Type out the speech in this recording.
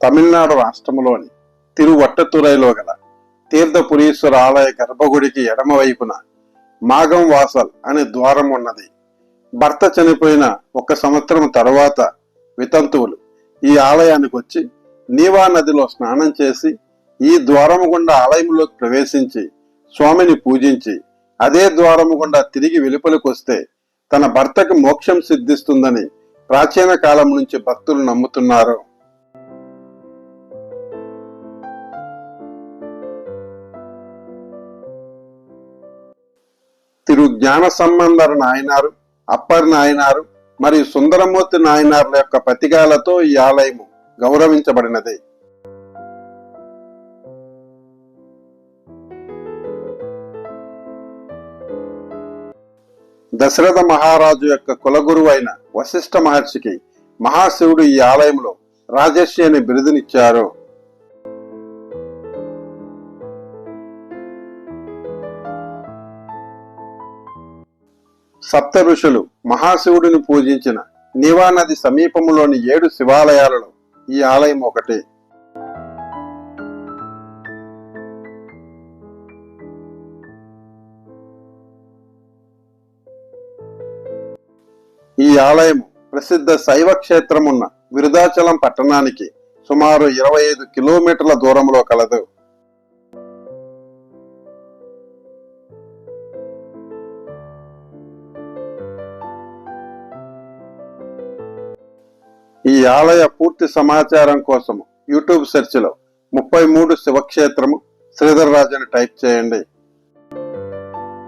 తమిళనాడు రాష్ట్రంలోని తిరువట్టతురైలో గల తీర్థపురీశ్వర ఆలయ గర్భగుడికి ఎడమవైపున మాగం వాసల్ అనే ద్వారం ఉన్నది. భర్త చనిపోయిన ఒక సంవత్సరం తర్వాత వితంతువులు ఈ ఆలయానికి వచ్చి నీవా నదిలో స్నానం చేసి ఈ ద్వారము గుండా ఆలయంలోకి ప్రవేశించి స్వామిని పూజించి అదే ద్వారము గుండా తిరిగి వెలుపలికి వస్తే తన భర్తకు మోక్షం సిద్ధిస్తుందని ప్రాచీన కాలం నుంచి భక్తులు నమ్ముతున్నారు. తిరు జ్ఞాన సంబంధర నాయనారు అప్పర్ నాయనారు మరియు సుందరమూర్తి నాయనార్ల యొక్క ప్రతిగాలతో ఈ ఆలయము గౌరవించబడినది. దశరథ మహారాజు యొక్క కులగురువు అయిన వశిష్ఠ మహర్షికి మహాశివుడు ఈ ఆలయంలో రాజర్షి అనే బిరుదునిచ్చారు. సప్త ఋషులు మహాశివుడిని పూజించిన నివా నది సమీపంలోని ఏడు శివాలయాలలో ఈ ఆలయం ఒకటి. ఈ ఆలయం ప్రసిద్ధ శైవ క్షేత్రమున్న విరుదాచలం పట్టణానికి సుమారు ఇరవై ఐదు కిలోమీటర్ల దూరంలో కలదు. ఈ ఆలయ పూర్తి సమాచారం కోసం యూట్యూబ్ సెర్చ్లో ముప్పై మూడు శివక్షేత్రము శ్రీధర్ రాజు అని టైప్ చేయండి.